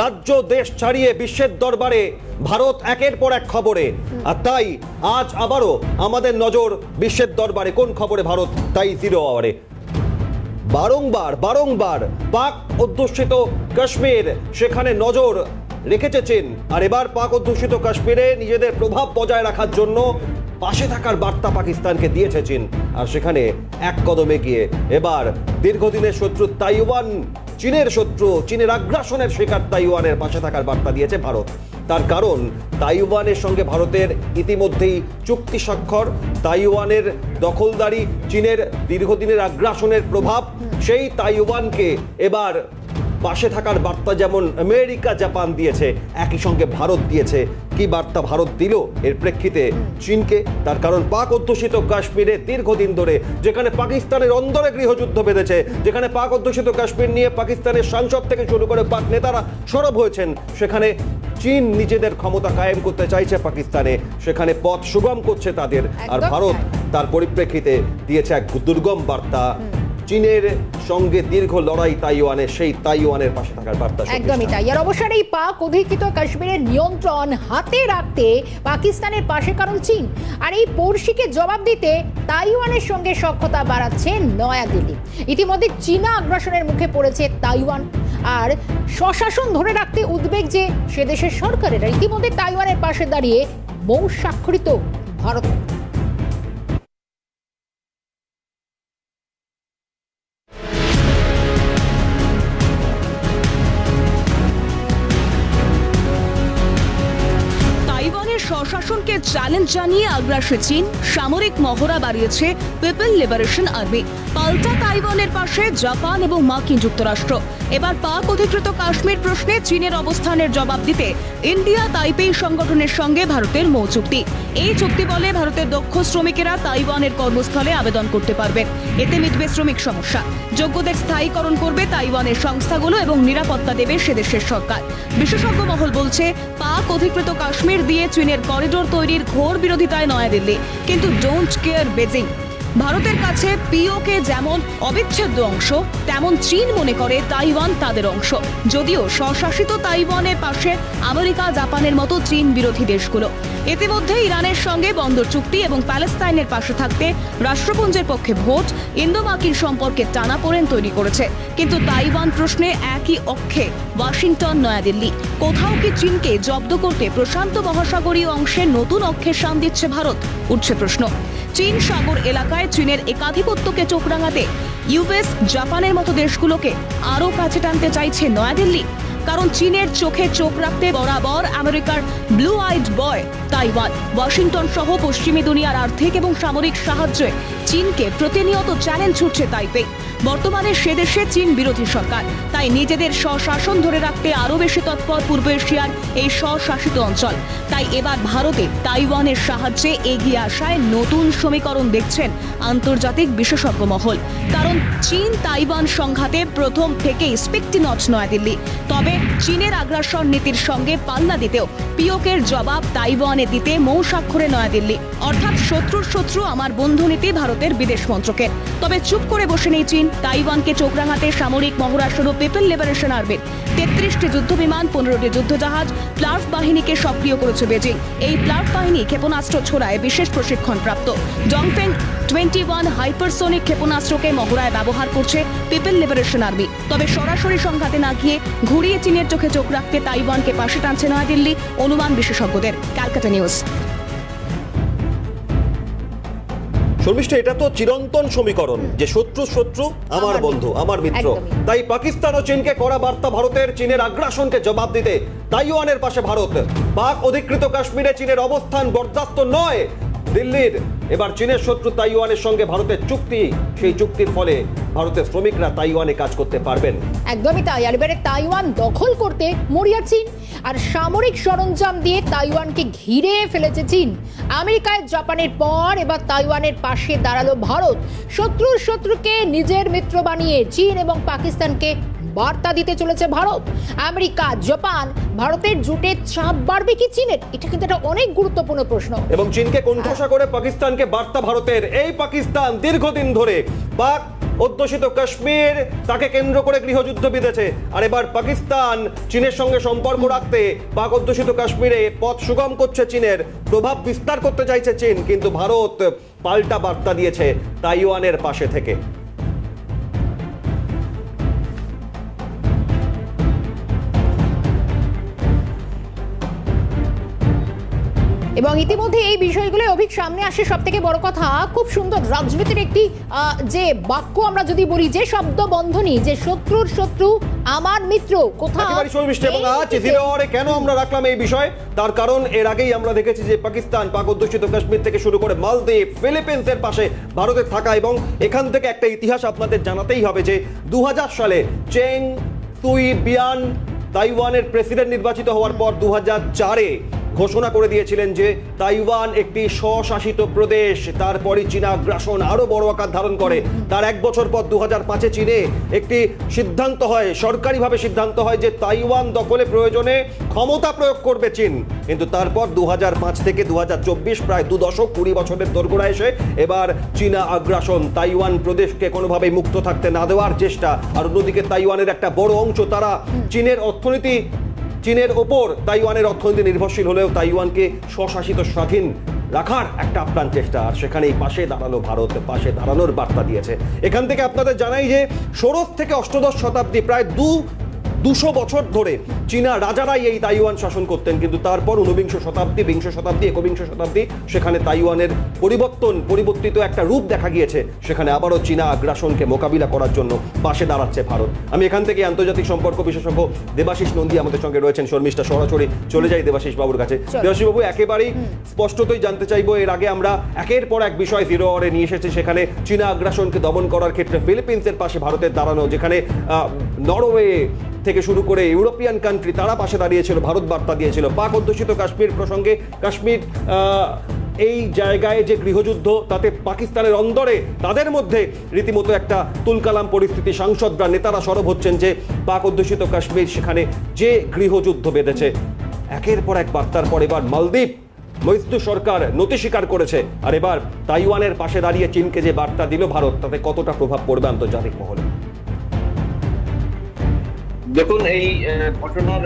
রাজ্য দেশ ছাড়িয়ে বিশ্বের দরবারে ভারত একের পর এক খবরে। আর তাই আজ আবারও আমাদের নজর বিশ্বের দরবারে। কোন খবরে ভারত? তাই জিরো আওয়ারে বারংবার বারংবার পাক অধ্যুষিত কাশ্মীর সেখানে নজর রেখেছে চীন। আর এবার পাক অধ্যুষিত কাশ্মীরে নিজেদের প্রভাব বজায় রাখার জন্য পাশে থাকার বার্তা পাকিস্তানকে দিয়েছে চীন। আর সেখানে এক কদমে গিয়ে এবার দীর্ঘদিনের শত্রু তাইওয়ান, চীনের শত্রু, চীনের আগ্রাসনের শিকার তাইওয়ানের পাশে থাকার বার্তা দিয়েছে ভারত। তার কারণ, তাইওয়ানের সঙ্গে ভারতের ইতিমধ্যেই চুক্তি স্বাক্ষর, তাইওয়ানের দখলদারি, চীনের দীর্ঘদিনের আগ্রাসনের প্রভাব, সেই তাইওয়ানকে এবার পাশে থাকার বার্তা যেমন আমেরিকা জাপান দিয়েছে একই সঙ্গে ভারত দিয়েছে। কি বার্তা ভারত দিল? এর প্রেক্ষিতে চীনকে তার কারণ পাক অধ্যুষিত কাশ্মীরে দীর্ঘদিন ধরে যেখানে পাকিস্তানের অন্দরে গৃহযুদ্ধ বেঁধেছে যেখানে পাক অধ্যুষিত কাশ্মীর নিয়ে পাকিস্তানের সাংসদ থেকে শুরু করে পাক নেতারা সরব হয়েছেন সেখানে চীন নিজেদের ক্ষমতা কায়েম করতে চাইছে পাকিস্তানে। সেখানে পথ সুগম করছে তাদের। আর ভারত তার পরিপ্রেক্ষিতে দিয়েছে এক দুর্গম বার্তা। চীনের সঙ্গে দীর্ঘ লড়াই তাইওয়ানের সেই তাইওয়ানের পাশে থাকার বার্তা একদমই তাই। আর অবসর এই পাক অধিকৃত কাশ্মীরের নিয়ন্ত্রণ হাতে রাখতে পাকিস্তানের পাশে কারণ চীন। আর এই পড়শিকে জবাব দিতে তাইওয়ানের সঙ্গে সক্ষতা বাড়াচ্ছে নয়াদিল্লি। ইতিমধ্যে চীনা আগ্রাসনের মুখে পড়েছে তাইওয়ান। আর স্বশাসন ধরে রাখতে উদ্বেগ যে সে দেশের সরকারেরা ইতিমধ্যে তাইওয়ানের পাশে দাঁড়িয়ে মৌ স্বাক্ষরিত ভারত। জানিয়ে আগ্রাসে চীন সামরিক মহড়া বাড়িয়েছে পিপল লিবারেশন আর্মি। পাল্টা তাইওয়ানের পাশে জাপান এবং মার্কিন যুক্তরাষ্ট্র। এবার পাক অধিকৃত কাশ্মীর প্রশ্নে চীনের অবস্থানের জবাব দিতে ইন্ডিয়া তাইপেই সংগঠনের সঙ্গে ভারতের মৌ চুক্তি। এই চুক্তি বলে ভারতের দক্ষ শ্রমিকেরা তাইওয়ানের কর্মস্থলে আবেদন করতে পারবেন। এতে মিটবে শ্রমিক সমস্যা। যোগ্যদের স্থায়ীকরণ করবে তাইওয়ানের সংস্থাগুলো এবং নিরাপত্তা দেবে সে দেশের সরকার। বিশেষজ্ঞ মহল বলছে, পাক অধিকৃত কাশ্মীর দিয়ে চীনের করিডোর তৈরির ঘোর বিরোধিতায় নয়াদিল্লি। কিন্তু ডোন্ট কেয়ার বেজিং ভারতের কাছে পিওকে যেমন অবিচ্ছেদ্য অংশ, তেমন চীন মনে করে তাইওয়ান তাদের অংশ। যদিও স্বশাসিত তাইওয়ানের পাশে আমেরিকা, জাপানের মতো চীন বিরোধী দেশগুলো। ইতিমধ্যে ইরানের সঙ্গে বন্দর চুক্তি এবং প্যালেস্তাইনের পাশে থাকতে রাষ্ট্রপুঞ্জের পক্ষে ভোট ইন্দো মার্কিন সম্পর্কে টানাপোড়েন তৈরি করেছে। কিন্তু তাইওয়ান প্রশ্নে একই অক্ষে ওয়াশিংটন, নয়াদিল্লি। কোথাও কি চীনকে জব্দ করতে প্রশান্ত মহাসাগরীয় অংশে নতুন অক্ষের শান দিচ্ছে ভারত? উঠছে প্রশ্ন। চীন সাগর এলাকায় চীনের একাধিপত্যকে চোখ রাঙাতে ইউএস, জাপানের মতো দেশগুলোকে আরও কাছে টানতে চাইছে নয়াদিল্লি কারণ চীনের চোখে চোখ রাখতে বরাবর আমেরিকার blue eyed boy Taiwan. Washington সহ পশ্চিমী দুনিয়ার আর্থিক এবং সামরিক সাহায্যে চীনকে প্রতিনিয়ত চ্যালেঞ্জ ছুটছে তাইপে। বর্তমানে সে দেশে চীন বিরোধী সরকার। তাই নিজেদের স্বশাসন ধরে রাখতে আরও বেশি তৎপর পূর্ব এশিয়ার এই স্বশাসিত অঞ্চল। তাই এবার ভারতে তাইওয়ানের সাহায্যে এগিয়ে আসায় নতুন সমীকরণ দেখছেন আন্তর্জাতিক বিশেষজ্ঞ মহল। কারণ চীন তাইওয়ান সংঘাতে প্রথম থেকেই স্পিকটি নট নয়াদিল্লি। তবে চীনের আগ্রাসন নীতির সঙ্গে পাল্লা দিতেও পিওকের জবাব তাইওয়ানে দিতে মৌ স্বাক্ষরে নয়াদিল্লি। অর্থাৎ শত্রুর শত্রু আমার বন্ধু নীতি ভারতের বিদেশ মন্ত্রকের। তবে চুপ করে বসে নেই চীন। তাইওয়ানকে চোখ রাঙাতে সামরিক মহড়া শুরু, পিপল লিবারেশন আর্মির তেত্রিশটি যুদ্ধ বিমান পনেরোটি যুদ্ধজাহাজ প্লার্ফ বাহিনীকে সক্রিয় করেছে বেজিং। এই প্লার্ফ বাহিনী ক্ষেপণাস্ত্র ছোড়ায় বিশেষ প্রশিক্ষণপ্রাপ্ত। ডংফেং টোয়েন্টি ওয়ান হাইপারসোনিক ক্ষেপণাস্ত্রকে মহড়ায় ব্যবহার করছে পিপল লিবারেশন আর্মি। তবে সরাসরি সংঘাতে না গিয়ে ঘুরিয়ে চীনের চোখে চোখ রাখতে তাইওয়ানকে পাশে টানছে নয়াদিল্লি, অনুমান বিশেষজ্ঞদের। ক্যালকাটা নিউজ। শর্মিষ্ঠ এটা তো চিরন্তন সমীকরণ যে শত্রু শত্রু আমার বন্ধু আমার মিত্র। তাই পাকিস্তান ও চীনকে করা বার্তা ভারতের চীনের আগ্রাসনকে জবাব দিতে তাইওয়ানের পাশে ভারত। পাক অধিকৃত কাশ্মীরে চীনের অবস্থান বরদাস্ত নয়। দিল্লির। এবার চীনের শত্রু তাইওয়ানের সঙ্গে ভারতের চুক্তি। সেই চুক্তির ফলে ভারতের শ্রমিকরা তাইওয়ানে কাজ করতে পারবেন। একদমই তাই। আর এবারে তাইওয়ান দখল করতে মরিয়া চীন। আর সামরিক সরঞ্জাম দিয়ে তাইওয়ানকে ঘিরে ফেলেছে চীন। আমেরিকায় জাপানের পর এবার তাইওয়ানের পাশে দাঁড়াল ভারত। শত্রুর শত্রুকে নিজের মিত্র বানিয়ে চীন এবং পাকিস্তানকে বার্তা দিতে চলেছে ভারত। আমেরিকা, জাপান, ভারতের জুটে চাপ বাড়বে কি চীনের? এটা কিন্তু একটা অনেক গুরুত্বপূর্ণ প্রশ্ন। এবং চীনকে কণ্ঠসা করে পাকিস্তানকে বার্তা ভারতের। এই পাকিস্তান দীর্ঘদিন ধরে পাক অধ্যুষিত কাশ্মীর, তাকে কেন্দ্র করে গৃহযুদ্ধ বিঁধেছে। আর এবার পাকিস্তান চীনের সঙ্গে সম্পর্ক রাখতে পাক অধ্যুষিত কাশ্মীরে পথ সুগম করছে চীনের। প্রভাব বিস্তার করতে চাইছে চীন, কিন্তু ভারত পাল্টা বার্তা দিয়েছে তাইওয়ানের পাশে থেকে। এবং ইতিমধ্যে এই বিষয়গুলো অভিক সামনে আসে। সব থেকে বড় কথা খুব সুন্দর রাজনীতির একটি যে বাক্য আমরা যদি বলি যে শব্দ বন্ধনী যে শত্রুর শত্রু আমার মিত্র কোথাও এবং আজ দিকে- কেন আমরা রাখলাম এই বিষয়? তার কারণ এর আগেই আমরা দেখেছি যে পাকিস্তান পাক অধ্যুষিত কাশ্মীর থেকে শুরু করে মালদ্বীপ ফিলিপিন্সের পাশে ভারতের থাকা এবং এখান থেকে একটা ইতিহাস আপনাদের জানাতেই হবে যে দু হাজার সালে চেং তুই বিয়ান তাইওয়ানের প্রেসিডেন্ট নির্বাচিত হওয়ার পর দু হাজার চারে ঘোষণা করে দিয়েছিলেন যে তাইওয়ান একটি স্বশাসিত প্রদেশ, তারপরই চীনা আগ্রাসন আরও বড় আকার ধারণ করে। তার এক বছর পর দু হাজার পাঁচে চীনে একটি সিদ্ধান্ত হয়, সরকারিভাবে সিদ্ধান্ত হয় যে তাইওয়ান দখলে প্রয়োজনে ক্ষমতা প্রয়োগ করবে চীন। কিন্তু তারপর দু পাঁচ থেকে দু হাজার চব্বিশ প্রায় দু দশক কুড়ি বছরের দোরগোড়া এসে এবার চীনা আগ্রাসন তাইওয়ান প্রদেশকে কোনোভাবেই মুক্ত থাকতে না দেওয়ার চেষ্টা। আর অন্যদিকে তাইওয়ানের একটা বড় অংশ তারা চীনের অর্থনীতি চীনের ওপর তাইওয়ানের অর্থনীতি নির্ভরশীল হলেও তাইওয়ানকে স্বশাসিত স্বাধীন রাখার একটা আপ্রাণ চেষ্টা। আর সেখানেই পাশে দাঁড়াল ভারত, পাশে দাঁড়ানোর বার্তা দিয়েছে। এখান থেকে আপনাদের জানাই যে ষোড়শ থেকে অষ্টদশ শতাব্দী, প্রায় দু দুশো বছর ধরে চীনা রাজারাই এই তাইওয়ান শাসন করতেন কিন্তু তারপর ঊনবিংশ শতাব্দী বিংশ শতাব্দী একবিংশ শতাব্দী সেখানে তাইওয়ানের পরিবর্তন পরিবর্তিত একটা রূপ দেখা গিয়েছে সেখানে আবারও চীনা আগ্রাসনকে মোকাবিলা করার জন্য পাশে দাঁড়াচ্ছে ভারত। আমি এখান থেকে আন্তর্জাতিক সম্পর্ক বিশেষজ্ঞ দেবাশিস নন্দী আমাদের সঙ্গে রয়েছেন শর্মিষ্ঠা সরাসরি চলে যাই দেবাশিস বাবুর কাছে। দেবাশিস বাবু একেবারেই স্পষ্টতই জানতে চাইব এর আগে আমরা একের পর এক বিষয় জিরো আওয়ারে নিয়ে এসেছি সেখানে চীনা আগ্রাসনকে দমন করার ক্ষেত্রে ফিলিপিন্সের পাশে ভারতের দাঁড়ানো যেখানে আহ, নরওয়ে থেকে শুরু করে ইউরোপিয়ান কান্ট্রি তারা পাশে দাঁড়িয়েছিল, ভারত বার্তা দিয়েছিল। পাক অধ্যুষিত কাশ্মীর প্রসঙ্গে, কাশ্মীর এই জায়গায় যে গৃহযুদ্ধ, তাতে পাকিস্তানের অন্দরে, তাদের মধ্যে রীতিমতো একটা তুলকালাম পরিস্থিতি। সাংসদরা, নেতারা সরব হচ্ছেন যে পাক অধ্যুষিত কাশ্মীর সেখানে যে গৃহযুদ্ধ বেঁধেছে। একের পর এক বার্তার পর এবার মালদ্বীপ। মৈত্র সরকার নতি স্বীকার করেছে। আর এবার তাইওয়ানের পাশে দাঁড়িয়ে চীনকে যে বার্তা দিল ভারত, তাতে কতটা প্রভাব পড়বে আন্তর্জাতিক মহলে? দেখুন, এই ঘটনার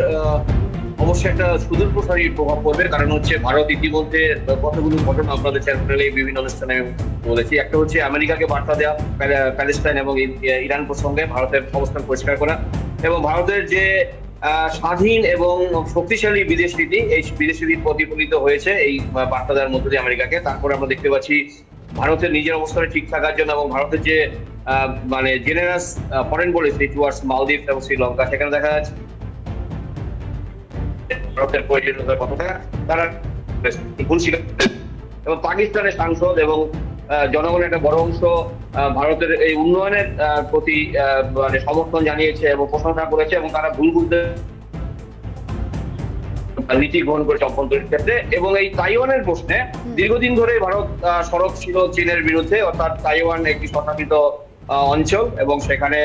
অবশ্যই একটা সুদূর প্রসারী প্রভাব পড়বে। কারণ হচ্ছে ভারত ইতিমধ্যে কতগুলো ঘটনা আপনাদের চ্যানেলে বিভিন্ন অনুষ্ঠানে বলেছি। একটা হচ্ছে আমেরিকাকে বার্তা দেওয়া প্যালে- প্যালেস্টাইন এবং ইরান প্রসঙ্গে ভারতের অবস্থান পরিষ্কার করা এবং ভারতের যে স্বাধীন এবং শক্তিশালী বিদেশ নীতি, এই বিদেশ নীতি প্রতিফলিত হয়েছে এই বার্তা দেওয়ার মধ্যে দিয়ে আমেরিকাকে। তারপরে আমরা দেখতে পাচ্ছি ভারতের নিজের অবস্থানে ঠিক থাকার জন্য এবং ভারতের যে মানে generous foreign policy towards Maldives এবং শ্রীলঙ্কা সেখানে দেখা যাচ্ছে ভারতের প্রয়োজনীয়তার কথাটা, তারা এবং পাকিস্তানের সাংসদ এবং জনগণের একটা বড় অংশ ভারতের এই উন্নয়নের প্রতি মানে সমর্থন জানিয়েছে এবং প্রশংসা করেছে এবং তারা ভুল বুঝতে নীতি গ্রহণ করেছে অভ্যন্তরীণ ক্ষেত্রে এবং এই তাইওয়ানের প্রশ্নে দীর্ঘদিন ধরে ভারত সরব ছিল চীনের বিরুদ্ধে অর্থাৎ তাইওয়ান একটি স্বশাসিত অঞ্চল এবং সেখানে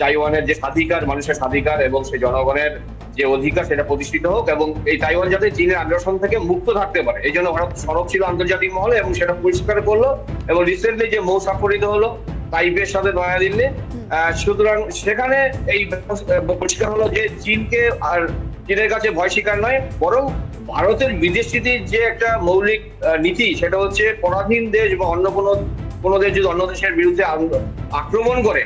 তাইওয়ানের যে স্বাধিকার মানুষের স্বাধিকার এবং সেই জনগণের যে অধিকার সেটা প্রতিষ্ঠিত হোক এবং এই তাইওয়ান যাতে চীনের আগ্রাসন থেকে মুক্ত থাকতে পারে। এই জন্য ভারত সড়ক ছিল আন্তর্জাতিক মহলে এবং সেটা পরিষ্কার করল এবং রিসেন্টলি যে মৌ স্বাক্ষরিত হলো তাইপের সাথে নয়াদিল্লি সুতরাং সেখানে এই পরিষ্কার হলো যে চীনকে আর চীনের কাছে ভয় স্বীকার নয় বরং ভারতের বিদেশ নীতির যে একটা মৌলিক নীতি সেটা হচ্ছে পরাধীন দেশ বা অন্য কোনো কোনো দেশ যদি অন্য দেশের বিরুদ্ধে আক্রমণ করে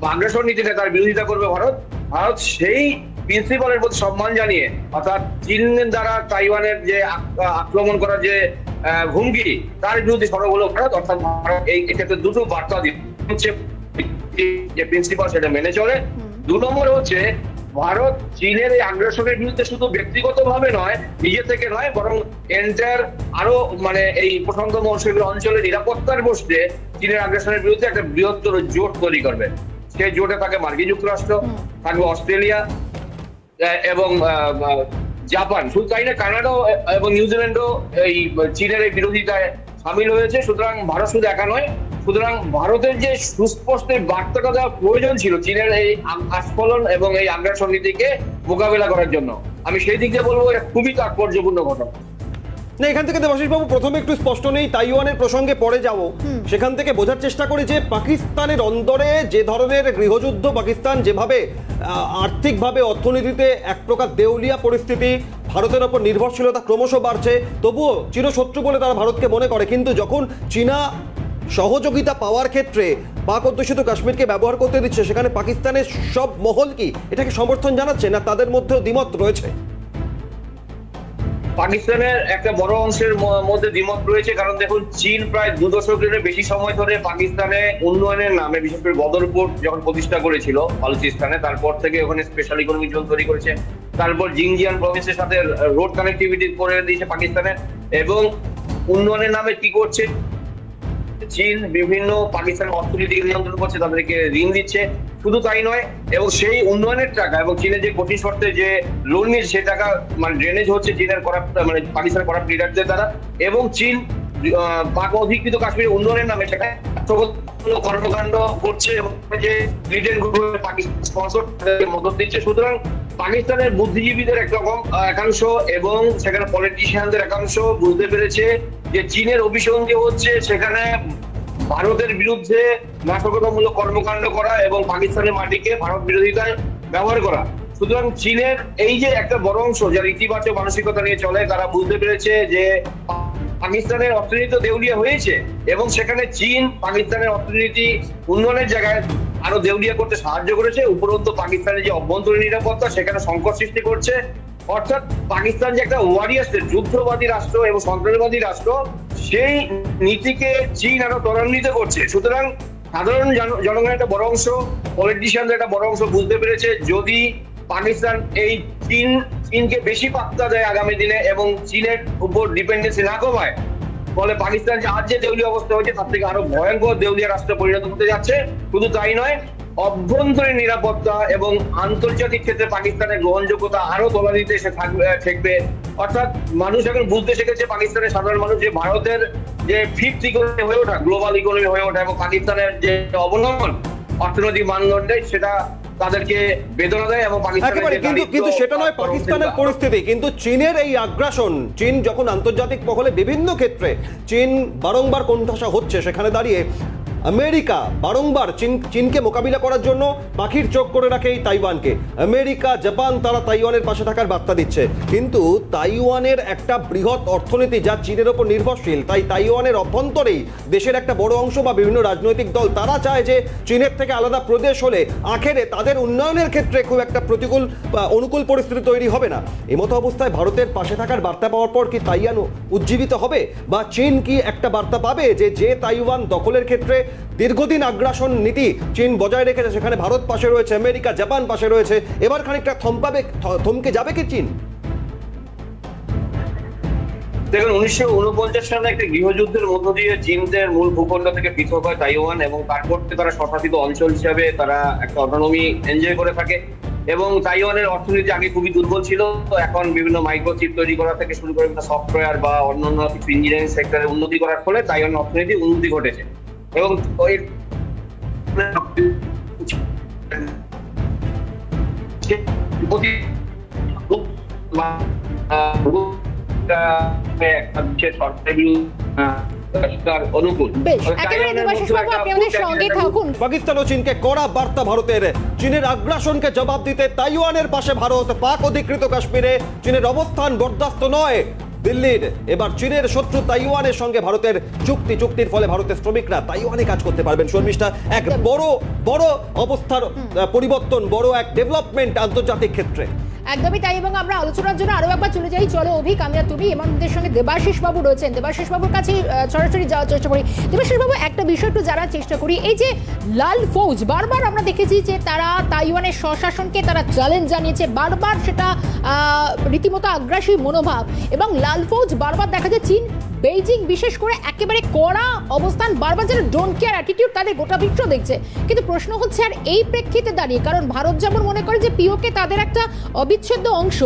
বা আগ্রাসন নীতিটা তার বিরোধিতা করবে ভারত ভারত সেই প্রিন্সিপালের প্রতি সম্মান জানিয়ে অর্থাৎ চীনের দ্বারা তাইওয়ানের যে আক্রমণ করার যে হুমকি তার বিরুদ্ধে সরব হলো ভারত অর্থাৎ ভারত এই এক্ষেত্রে দুটো বার্তা দিচ্ছে যে প্রিন্সিপাল সেটা মেনে চলে। দু নম্বরে হচ্ছে ভারত চীনের এই আগ্রাসনের বিরুদ্ধে শুধু ব্যক্তিগতভাবে নয় নিজে থেকে নয় বরং এন্টার আরও মানে এই প্রসঙ্গ মৌসুমী অঞ্চলে নিরাপত্তার বসতে চীনের আগ্রাসনের বিরুদ্ধে একটা বৃহত্তর জোট তৈরি করবে। সেই জোটে থাকে মার্কিন যুক্তরাষ্ট্র থাকবে অস্ট্রেলিয়া এবং জাপান। শুধু তাই না কানাডাও এবং নিউজিল্যান্ডও এই চীনের এই বিরোধিতায় সামিল হয়েছে। সুতরাং ভারত শুধু একা নয় সুতরাং ভারতের যে সুস্পষ্ট এই বার্তাটা দেওয়া প্রয়োজন ছিল চীনের এই আস্ফলন এবং এই আগ্রাসন নীতিকে মোকাবেলা করার জন্য আমি সেই দিক দিয়ে বলব এটা খুবই তাৎপর্যপূর্ণ ঘটনা। না এখান থেকে দেবাশিস বাবু প্রথমে একটু স্পষ্ট নেই তাইওয়ানের প্রসঙ্গে পরে যাব। সেখান থেকে বোঝার চেষ্টা করি যে পাকিস্তানের অন্দরে যে ধরনের গৃহযুদ্ধ পাকিস্তান যেভাবে আহ, আর্থিকভাবে অর্থনীতিতে এক প্রকার দেউলিয়া পরিস্থিতি ভারতের ওপর নির্ভরশীলতা ক্রমশ বাড়ছে তবুও চিরশত্রু বলে তারা ভারতকে মনে করে। কিন্তু যখন চীনা সহযোগিতা পাওয়ার ক্ষেত্রে পাক অধ্যুষিত কাশ্মীরকে ব্যবহার করতে দিচ্ছে, সেখানে পাকিস্তানের সব মহল কি এটাকে সমর্থন জানাচ্ছে না তাদের মধ্যেও দ্বিমত রয়েছে? পাকিস্তানের একটা বড় অংশের মধ্যে দ্বিমত রয়েছে, কারণ দেখুন, চীন প্রায় দু দশকের বেশি সময় ধরে পাকিস্তানে উন্নয়নের নামে, বিশেষ করে বদরপুর যখন প্রতিষ্ঠা করেছিল বালুচিস্তানে, তারপর থেকে ওখানে স্পেশাল ইকোনমিক জোন তৈরি করেছে, তারপর জিংজিয়ান প্রভিন্সের সাথে রোড কানেক্টিভিটি করে দিয়েছে পাকিস্তানে, এবং উন্নয়নের নামে কি করছে? চীন, বিভিন্ন পাকিস্তানের অর্থনীতিকে নিয়ন্ত্রণ করছে, তাদেরকে ঋণ দিচ্ছে। শুধু তাই নয়, এবং সেই উন্নয়নের টাকা এবং চীনের যে কঠিন শর্তে যে লোন নিচ্ছে সেই টাকা মানে ড্রেনেজ হচ্ছে চীনের করাপ্ট মানে পাকিস্তানের করাপ্ট লিডারদের দ্বারা, এবং চীন পাক অধিকৃত কাশ্মীরের উন্নয়নের নামে সেখানে কর্মকাণ্ড করছে, এবং যে ব্রিটেন মদত দিচ্ছে। সুতরাং পাকিস্তানের বুদ্ধিজীবীদের একরকম একাংশ এবং সেখানে পলিটিশিয়ানদের একাংশ বুঝতে পেরেছে যে চীনের অভিসন্ধি হচ্ছে, সেখানে ভারতের বিরুদ্ধে নাশকতামূলক কর্মকাণ্ড করা এবং পাকিস্তানের মাটিকে ভারত বিরোধিতায় ব্যবহার করা। সুতরাং চীনের এই যে একটা বড় অংশ, যারা ইতিবাচক মানসিকতা নিয়ে চলে, তারা বুঝতে পেরেছে যে পাকিস্তানের অর্থনীতি তো দেউলিয়া হয়েছে এবং সেখানে চীন পাকিস্তানের অর্থনীতি উন্নয়নের জায়গায় আরও দেউলিয়া করতে সাহায্য করেছে। উপরন্তু পাকিস্তানের যে অভ্যন্তরীণ নিরাপত্তা, সেখানে সংকট সৃষ্টি করছে। অর্থাৎ পাকিস্তান যে একটা ওয়ারিয়ার স্টেট যুদ্ধবাদী রাষ্ট্র এবং সন্ত্রাসবাদী রাষ্ট্র, সেই নীতিকে চীন আরও ত্বরান্বিত করছে। সুতরাং সাধারণ জনগণের একটা বড় অংশ পলিটিশিয়ানদের একটা বড় অংশ বুঝতে পেরেছে যদি পাকিস্তান এই চীন, চীনকে বেশি পাত্তা দেয় আগামী দিনে এবং চীনের উপর ডিপেন্ডেন্সি না কমায়, ফলে পাকিস্তান যে আজ যে দেউলিয়া অবস্থা হয়েছে, তার থেকে আরও ভয়ঙ্কর দেউলিয়া রাষ্ট্রে পরিণত হতে যাচ্ছে। শুধু তাই নয় অভ্যন্তরীণ নিরাপত্তা এবং আন্তর্জাতিক ক্ষেত্রে পাকিস্তানের গ্রহণযোগ্যতা আরও তোলা দিতে সে থাকবে ঠেকবে। অর্থাৎ মানুষ এখন বুঝতে শিখেছে পাকিস্তানের সাধারণ মানুষ যে ভারতের যে ফিফথ ইকোনমি হয়ে ওঠা গ্লোবাল ইকোনমি হয়ে ওঠা এবং পাকিস্তানের যে অবনমন অর্থনৈতিক মানদণ্ডে সেটা তাদেরকে বেদনা দেয় এবং পাকিস্তানের কিন্তু কিন্তু সেটা নয় পাকিস্তানের পরিস্থিতি। কিন্তু চীনের এই আগ্রাসন চীন যখন আন্তর্জাতিক মহলে বিভিন্ন ক্ষেত্রে চীন বারংবার কোণঠাসা হচ্ছে সেখানে দাঁড়িয়ে আমেরিকা বারংবার চীন, চীনকে মোকাবিলা করার জন্য পাখির চোখ করে রাখে এই তাইওয়ানকে। আমেরিকা, জাপান তারা তাইওয়ানের পাশে থাকার বার্তা দিচ্ছে। কিন্তু তাইওয়ানের একটা বৃহৎ অর্থনীতি যা চীনের ওপর নির্ভরশীল, তাই তাইওয়ানের অভ্যন্তরেই দেশের একটা বড় অংশ বা বিভিন্ন রাজনৈতিক দল তারা চায় যে চীনের থেকে আলাদা প্রদেশ হলে আখেরে তাদের উন্নয়নের ক্ষেত্রে খুব একটা প্রতিকূল অনুকূল পরিস্থিতি তৈরি হবে না। এমতো অবস্থায় ভারতের পাশে থাকার বার্তা পাওয়ার পর কি তাইওয়ান উজ্জীবিত হবে? বা চীন কি একটা বার্তা পাবে যে যে তাইওয়ান দখলের ক্ষেত্রে দীর্ঘদিন আগ্রাসন নীতি চীন বজায় রেখেছে, সেখানে ভারত পাশে রয়েছে, আমেরিকা, জাপান পাশে রয়েছে। এবার খানিকটা থমকাবে থমকে যাবে কি চীন? দেখুন, উনিশশো উনপঞ্চাশ সালে একটা গৃহযুদ্ধের মধ্য দিয়ে চীনদের মূল ভূখণ্ড থেকে পৃথক হয় তাইওয়ান এবং তারপর থেকে তারা স্বশাসিত অঞ্চল হিসাবে তারা একটা অটোনমি এনজয় করে থাকে। এবং তাইওয়ানের অর্থনীতি আগে খুবই দুর্বল ছিল, তো এখন বিভিন্ন মাইক্রোচিপ তৈরি করা থেকে শুরু করে সফটওয়্যার বা অন্যান্য কিছু ইঞ্জিনিয়ারিং সেক্টরে উন্নতি করার ফলে তাইওয়ানের অর্থনীতি উন্নতি ঘটেছে। এবং ওই পাকিস্তান ও চীনকে কড়া বার্তা ভারতের। চীনের আগ্রাসনকে জবাব দিতে তাইওয়ানের পাশে ভারত পাক অধিকৃত কাশ্মীরে চীনের অবস্থান বরদাস্ত নয়। দিল্লির এবার চীনের শত্রু তাইওয়ানের সঙ্গে ভারতের চুক্তি চুক্তির ফলে ভারতের শ্রমিকরা তাইওয়ানে কাজ করতে পারবেন। শর্মিষ্ঠা এক বড় বড় অবস্থার পরিবর্তন বড় এক ডেভেলপমেন্ট আন্তর্জাতিক ক্ষেত্রে। একদমই তাই এবং আমরা আলোচনার জন্য আরও একবার চলে যাই। চলো অভিক আমরা তুমি আমাদের সঙ্গে দেবাশিস বাবু রয়েছেন। দেবাশিস বাবুর কাছে সরাসরি যাওয়ার চেষ্টা করি। দেবাশিস বাবু একটা বিষয় একটু জানার চেষ্টা করি। এই যে লাল ফৌজ বারবার আমরা দেখেছি যে তারা তাইওয়ানের স্বশাসনকে তারা চ্যালেঞ্জ জানিয়েছে। বারবার সেটা রীতিমতো আগ্রাসী মনোভাব। এবং লাল ফৌজ বারবার দেখা যায় চীন, বেইজিং বিশেষ করে একেবারে কড়া অবস্থান, বারবার যেন ডোন্ট কেয়ার অ্যাটিটিউড তাদের গোটা বিশ্ব দেখছে। কিন্তু প্রশ্ন হচ্ছে, আর এই প্রেক্ষিতে দাঁড়িয়ে, কারণ ভারত যেমন মনে করে যে পিওকে তাদের একটা অবিচ্ছেদ্য অংশ,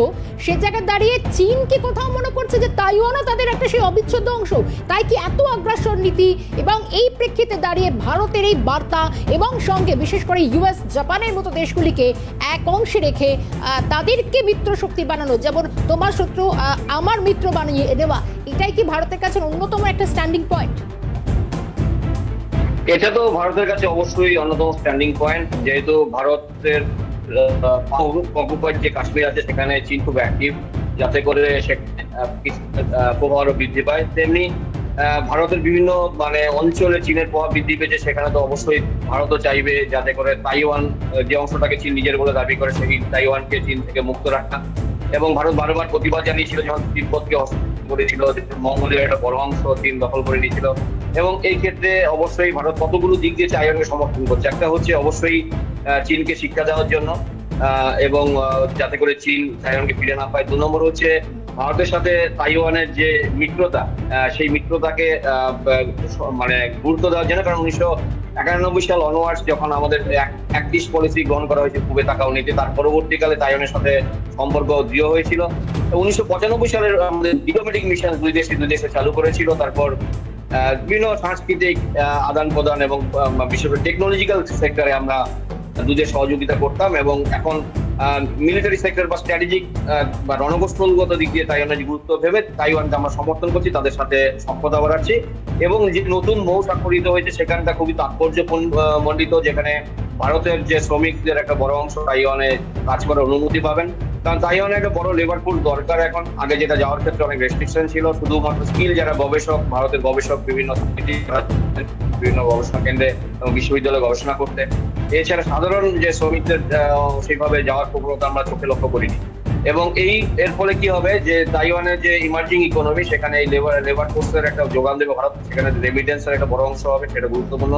সে জায়গায় দাঁড়িয়ে চীন কি কোথাও মনে করছে যে তাইওয়ানও তাদের একটা সেই অবিচ্ছেদ্য অংশ? তাই কি এত আগ্রাসন নীতি? এবং এই প্রেক্ষিতে দাঁড়িয়ে ভারতের এই বার্তা এবং সঙ্গে বিশেষ করে ইউএস জাপানের মতো দেশগুলিকে এক অংশে রেখে তাদেরকে মিত্র শক্তি বানানো, যেমন তোমার শত্রু আমার মিত্র বানিয়ে দেওয়া, এটাই কি ভারতের কাছে অন্যতম একটা স্ট্যান্ডিং পয়েন্ট এটা তো ভারতের কাছে অবশ্যই অন্যতম স্ট্যান্ডিং পয়েন্ট যেহেতু ভারতের যে কাশ্মীর আছে, সেখানে চীন খুব অ্যাক্টিভ যাতে করে সেখানে প্রভাব আরও বৃদ্ধি পায়। তেমনি ভারতের বিভিন্ন মানে অঞ্চলে চীনের প্রভাব বৃদ্ধি পেয়েছে, সেখানে তো অবশ্যই ভারতও চাইবে যাতে করে তাইওয়ান যে অংশটাকে চীন নিজের বলে দাবি করে, সেই তাইওয়ানকে চীন থেকে মুক্ত রাখা। এবং ভারত বারবার প্রতিবাদ জানিয়েছিল যখন তিব্বতকে করেছিল, যে মঙ্গোলিয়ার একটা বড় অংশ চীন দখল করে নিয়েছিল। এবং এই ক্ষেত্রে অবশ্যই ভারত কতগুলো দিক দিয়ে তাইওয়ানকে সমর্থন করছে? একটা হচ্ছে অবশ্যই চীনকে শিক্ষা দেওয়ার জন্য এবং যাতে করে চীন তাইওয়ানকে ফিরে না পায়। দু নম্বর হচ্ছে ভারতের সাথে তাইওয়ানের যে মিত্রতা সেই মিত্রতাকে মানে গুরুত্ব দেওয়ার জন্য, কারণ উনিশশো একানব্বই সাল অনওয়ার্ডস যখন আমাদের একত্রিশ পলিসি গ্রহণ করা হয়েছে পূবে তাকাও নীতি তার পরবর্তীকালে তাইওয়ানের সাথে সম্পর্ক দৃঢ় হয়েছিল। উনিশশো পঁচানব্বই সালের আমাদের ডিপ্লোম্যাটিক মিশন দুই দেশে দুই দেশে চালু করেছিল। তারপর বিভিন্ন সাংস্কৃতিক আদান প্রদান এবং বিশেষ করে টেকনোলজিক্যাল সেক্টরে আমরা দুদের সহযোগিতা করতাম এবং এখন মিলিটারি সেক্টর বা স্ট্র্যাটেজিক বা রণকৌশলগত দিক দিয়ে তাইওয়ানের গুরুত্ব ভেবে তাইওয়ানকে আমরা সমর্থন করছি, তাদের সাথে সক্ষতা বাড়াচ্ছি। এবং যে নতুন মৌ স্বাক্ষরিত হয়েছে, সেখানটা খুবই তাৎপর্যমণ্ডিত যেখানে ভারতের যে শ্রমিকদের একটা বড় অংশ তাইওয়ানে কাজ করার অনুমতি পাবেন। কারণ তাইওয়ানে একটা বড় লেবার পুল দরকার এখন। আগে যেটা যাওয়ার ক্ষেত্রে অনেক রেস্ট্রিকশন ছিল, শুধুমাত্র স্কিল যারা গবেষক, ভারতের গবেষক বিভিন্ন বিভিন্ন গবেষণা কেন্দ্রে এবং বিশ্ববিদ্যালয়ে গবেষণা করতে। এছাড়া সাধারণ যে শ্রমিকদের আহ, সেইভাবে যাওয়ার প্রবণতা আমরা চোখে লক্ষ্য করিনি। এবং এই এর ফলে কি হবে যে তাইওয়ানের যে ইমার্জিং ইকোনমি সেখানে এই লেবার লেবার ফোর্সের একটা যোগান দেবে ভারত সেখানে রেমিটেন্সের একটা বড় অংশ হবে সেটা গুরুত্বপূর্ণ।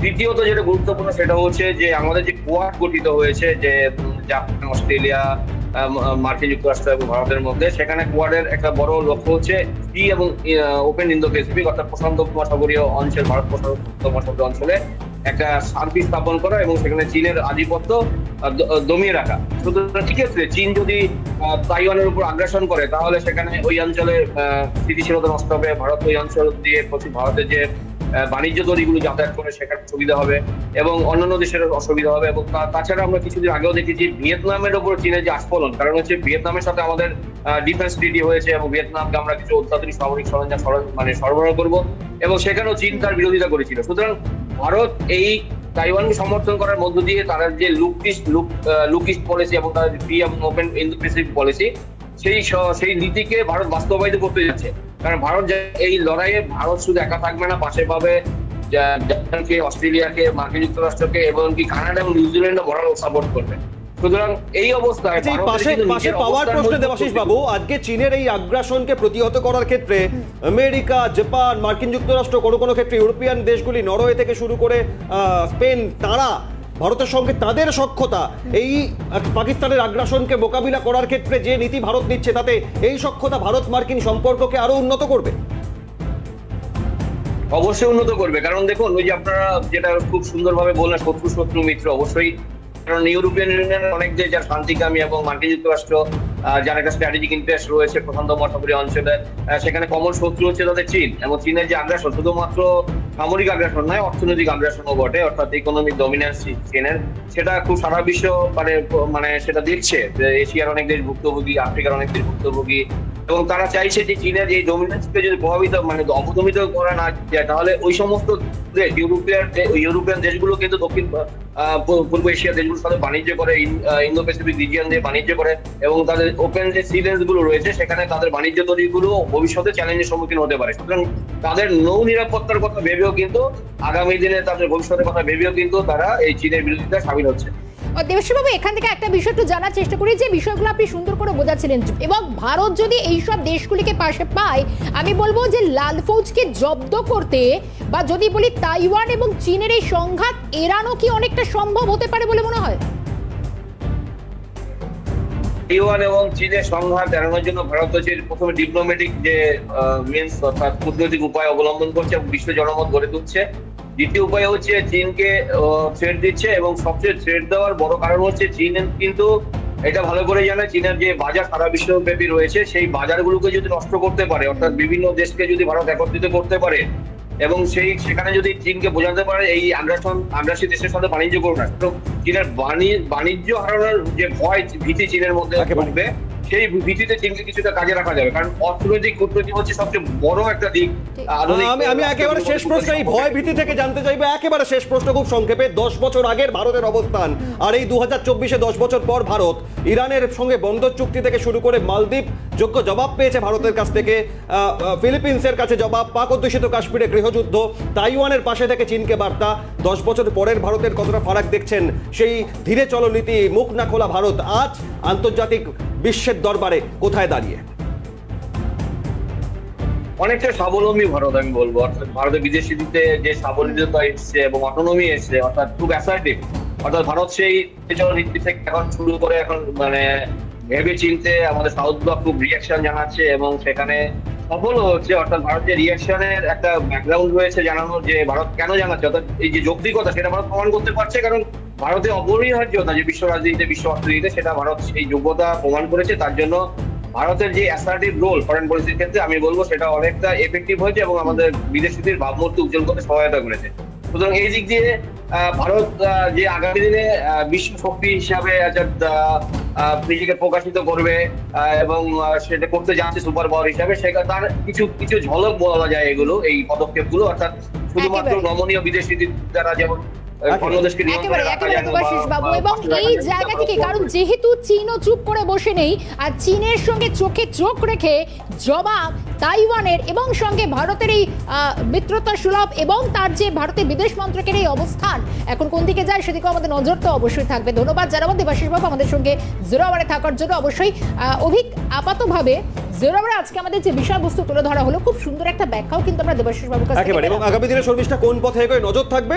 তৃতীয়ত যেটা গুরুত্বপূর্ণ সেটা হচ্ছে যে আমাদের যে কোয়াড গঠিত হয়েছে যে জাপান অস্ট্রেলিয়া মার্কিন যুক্তরাষ্ট্র এবং ভারতের মধ্যে সেখানে কোয়াডের একটা বড় লক্ষ্য হচ্ছে ফ্রি এবং ওপেন ইন্দো প্যাসিফিক অর্থাৎ প্রশান্ত মহাসাগরীয় অঞ্চল, ভারত প্রশান্ত মহাসাগরীয় অঞ্চলে একটা শান্তি স্থাপন করা এবং সেখানে চীনের আধিপত্য দমিয়ে রাখা। সুতরাং ঠিক আছে, চীন যদি তাইওয়ানের উপর আগ্রাসন করে, তাহলে সেখানে ওই অঞ্চলে স্থিতিশীলতা নষ্ট হবে, ভারত ওই অঞ্চল দিয়ে ভারতের যে বাণিজ্য তরিগুলো যাতায়াত করে সেখানে সুবিধা হবে এবং অন্যান্য দেশের অসুবিধা হবে এবং তাছাড়া আমরা কিছুদিন আগেও দেখেছি ভিয়েতনামের ওপর চীনের যে আস্ফলন, কারণ হচ্ছে ভিয়েতনামের সাথে আমাদের ডিফেন্স ট্রিটি হয়েছে এবং ভিয়েতনামকে আমরা কিছু অত্যাধুনিক সামরিক সরঞ্জাম মানে সরবরাহ করব এবং সেখানেও চীন তার বিরোধিতা করেছিল। সুতরাং ভারত এই তাইওয়ানকে সমর্থন করার মধ্য দিয়ে তারা যে লুকিস্ট লুক লুকিস্ট পলিসি এবং তাদের ফ্রি এবং ওপেন ইন্দো প্যাসিফিক পলিসি সেই সেই নীতিকে ভারত বাস্তবায়িত করতে যাচ্ছে। কারণ ভারত এই লড়াইয়ে ভারত শুধু একা থাকবে না পাশে পাবে জাপানকে অস্ট্রেলিয়াকে মার্কিন যুক্তরাষ্ট্রকে এবং কি কানাডা এবং নিউজিল্যান্ডও বড় সাপোর্ট করবে। সুতরাং এই অবস্থায় পাশে পাশে পাওয়ার প্রশ্নে দেবাশিস বাবু আজকে চীনের এই আগ্রাসনকে প্রতিহত করার ক্ষেত্রে আমেরিকা জাপান মার্কিন যুক্তরাষ্ট্র কোনো কোনো ক্ষেত্রে ইউরোপিয়ান দেশগুলি নরওয়ে থেকে শুরু করে আহ, স্পেন তারা ভারতের সঙ্গে তাদের সক্ষতা এই পাকিস্তানের আগ্রাসনকে মোকাবিলা করার ক্ষেত্রে যে নীতি ভারত নিচ্ছে, তাতে এই সক্ষতা ভারত মার্কিন সম্পর্ককে আরও উন্নত করবে? অবশ্যই উন্নত করবে। কারণ দেখুন, ওই যে আপনারা যেটা খুব সুন্দরভাবে বললেন, শত্রু শত্রু মিত্র, অবশ্যই কারণ ইউরোপিয়ান ইউনিয়নের অনেক দেশ যারা শান্তিকামী এবং মার্কিন যুক্তরাষ্ট্র যার একটা স্ট্র্যাটেজিক ইন্টারেস্ট রয়েছে প্রশান্ত মহাসাগরীয় অঞ্চলে সেখানে কমন শত্রু হচ্ছে তাদের চীন এবং চীনের যে আগ্রাসন শুধুমাত্র সামরিক আগ্রাসন নয়, অর্থনৈতিক আগ্রাসনও বটে, অর্থাৎ ইকোনমিক ডমিনেন্স চীনের। সেটা খুব সারা বিশ্ব মানে মানে সেটা দেখছে যে এশিয়ার অনেক দেশ ভুক্তভোগী, আফ্রিকার অনেক দেশ ভুক্তভোগী এবং তারা চাইছে যে চীনের এই ডমিনেন্সকে যদি প্রভাবিত মানে অপদমিত করা না যায়, তাহলে ওই সমস্ত দেশ ইউরোপিয়ান ইউরোপিয়ান দেশগুলো কিন্তু দক্ষিণ পূর্ব এশিয়ার দেশগুলোর সাথে বাণিজ্য করে ইন্দো প্যাসিফিক রিজিয়ান দিয়ে বাণিজ্য করে এবং তাদের ওপেন যে সি গুলো রয়েছে, সেখানে তাদের বাণিজ্য তৈরিগুলো ভবিষ্যতে চ্যালেঞ্জের সম্মুখীন হতে পারে। সুতরাং তাদের নৌ নিরাপত্তার কথা ভেবেও কিন্তু আগামী দিনে তাদের ভবিষ্যতের কথা ভেবেও কিন্তু তারা এই চীনের বিরোধিতা সামিল হচ্ছে। দেবশ্রীবাবু, এখান থেকে একটা বিষয় একটু জানার চেষ্টা করি, যে বিষয়গুলো আপনি সুন্দর করে বোঝাচ্ছিলেন। এবং ভারত যদি এইসব দেশগুলিকে পাশে পায়, আমি বলব যে লাল ফৌজকে জব্দ করতে বা যদি বলি তাইওয়ান এবং চীনের এই সংঘাত এড়ানো কি অনেকটা সম্ভব হতে পারে বলে মনে হয়? তাইওয়ান এবং চীনের সংঘাত এড়ানোর জন্য ভারত হচ্ছে প্রথমে ডিপ্লোম্যাটিক যে মিনস অর্থাৎ কূটনৈতিক উপায় অবলম্বন করছে এবং বিশ্ব জনমত গড়ে তুলছে। দ্বিতীয় উপায় হচ্ছে চীনকে থ্রেড দিচ্ছে এবং সবচেয়ে থ্রেড দেওয়ার বড় কারণ হচ্ছে চীন কিন্তু এটা ভালো করে জানে চীনের যে বাজার সারা বিশ্বব্যাপী রয়েছে সেই বাজারগুলোকে যদি নষ্ট করতে পারে অর্থাৎ বিভিন্ন দেশকে যদি ভারত একত্রিত করতে পারে এবং সেই সেখানে যদি চীনকে বোঝাতে পারে এই আগ্রাসন আগ্রাসী দেশের সাথে বাণিজ্য করো না তো চীনের বাণিজ্য হারানোর যে ভয় ভীতি চীনের মধ্যে। থাকবে সেই ভীতিতে চীনকে কিছুটা কাজে রাখা যাবে। কারণ অর্থনৈতিক কূটনৈতিক হচ্ছে সবচেয়ে বড় একটা দিক আমি আমি একেবারে শেষ প্রশ্ন এই ভয় ভীতি থেকে জানতে চাইব একেবারে শেষ প্রশ্ন খুব সংক্ষেপে। দশ বছর আগের ভারতের অবস্থান আর এই দু হাজার চব্বিশে দশ বছর পর ভারত ইরানের সঙ্গে বন্দর চুক্তি থেকে শুরু করে মালদ্বীপ যোগ্য জবাব পেয়েছে ভারতের কাছ থেকে। ফিলিপিন্সের কাছে জবাব পাক অধ্যুষিত কাশ্মীরে গৃহযুদ্ধ তাইওয়ানের পাশে থেকে চীনকে বার্তা। দশ বছর পরের ভারতের কতটা ফারাক দেখছেন সেই ধীরে চলনীতি মুখ না খোলা ভারত। আজ আন্তর্জাতিক বিশ্বের দরবারে কোথায় দাঁড়িয়ে? অনেকটা স্বাবলম্বী ভারত, আমি বলব। অর্থাৎ ভারতের বিদেশি নীতিতে যে স্বাবলম্বিতা এসছে এবং অটোনমি এসছে, অর্থাৎ খুব অ্যাসার্টিভ অর্থাৎ ভারত সেই নীতি থেকে এখন শুরু করে এখন মানে ভেবে চিনতে আমাদের সাউথ ব্লক খুব রিয়াকশন জানাচ্ছে এবং সেখানে সফল হচ্ছে। অর্থাৎ ভারতের রিয়াকশনের একটা ব্যাকগ্রাউন্ড রয়েছে জানানোর যে ভারত কেন জানাচ্ছে? অর্থাৎ এই যে যৌক্তিকতা, সেটা ভারত প্রমাণ করতে পারছে কারণ ভারতের অপরিহার্যতা যে বিশ্ব রাজনীতিতে বিশ্ব অর্থনীতিতে সেটা ভারত সেই যোগ্যতা প্রমাণ করেছে। তার জন্য ভারতের যে অ্যাসার্টিভ রোল ফরেন পলিসির ক্ষেত্রে আমি বলব সেটা অনেকটা এফেক্টিভ হয়েছে এবং আমাদের বিদেশিদের ভাবমূর্তি উজ্জ্বল করতে সহায়তা করেছে। সুতরাং এই দিক দিয়ে ভারত যে আগামী দিনে বিশ্ব শক্তি হিসাবে নিজেকে প্রকাশিত করবে আহ, এবং সেটা করতে যাচ্ছে সুপার পাওয়ার হিসাবে সেটা তার কিছু কিছু ঝলক বলা যায় এগুলো এই পদক্ষেপগুলো। অর্থাৎ শুধুমাত্র। নমনীয় বিদেশিদের দ্বারা যেমন আহ, অন্য দেশকে নিয়ন্ত্রণে একেবারে রাখা একেবারে যায় না দেবাশিস বা- বাবু। এবং এই জায়গা থেকে কারণ যেহেতু চীনও চুপ করে বসে নেই আর চীনের সঙ্গে চোখে চোখ রেখে জবাব তাইওয়ানের এবং সঙ্গে ভারতের এই মিত্রতা সুলভ এবং তার যে ভারতের বিদেশ মন্ত্রকের এই অবস্থান এখন কোন দিকে যায় সেদিকে আমাদের নজর তো অবশ্যই থাকবে। ধন্যবাদ জানাব বাবু আমাদের সঙ্গে জিরো আওয়ারে থাকার জন্য। অবশ্যই আহ, অভিক আপাতভাবে জিরো আওয়ারে আজকে আমাদের যে বিষয়বস্তু তুলে ধরা হলো খুব সুন্দর একটা ব্যাখ্যাও কিন্তু আমরা দেবাশিস বাবুর কাছ থেকে এবং আগামী দিনে শর্মিষ্ঠা কোন পথে এগোয় নজর থাকবে?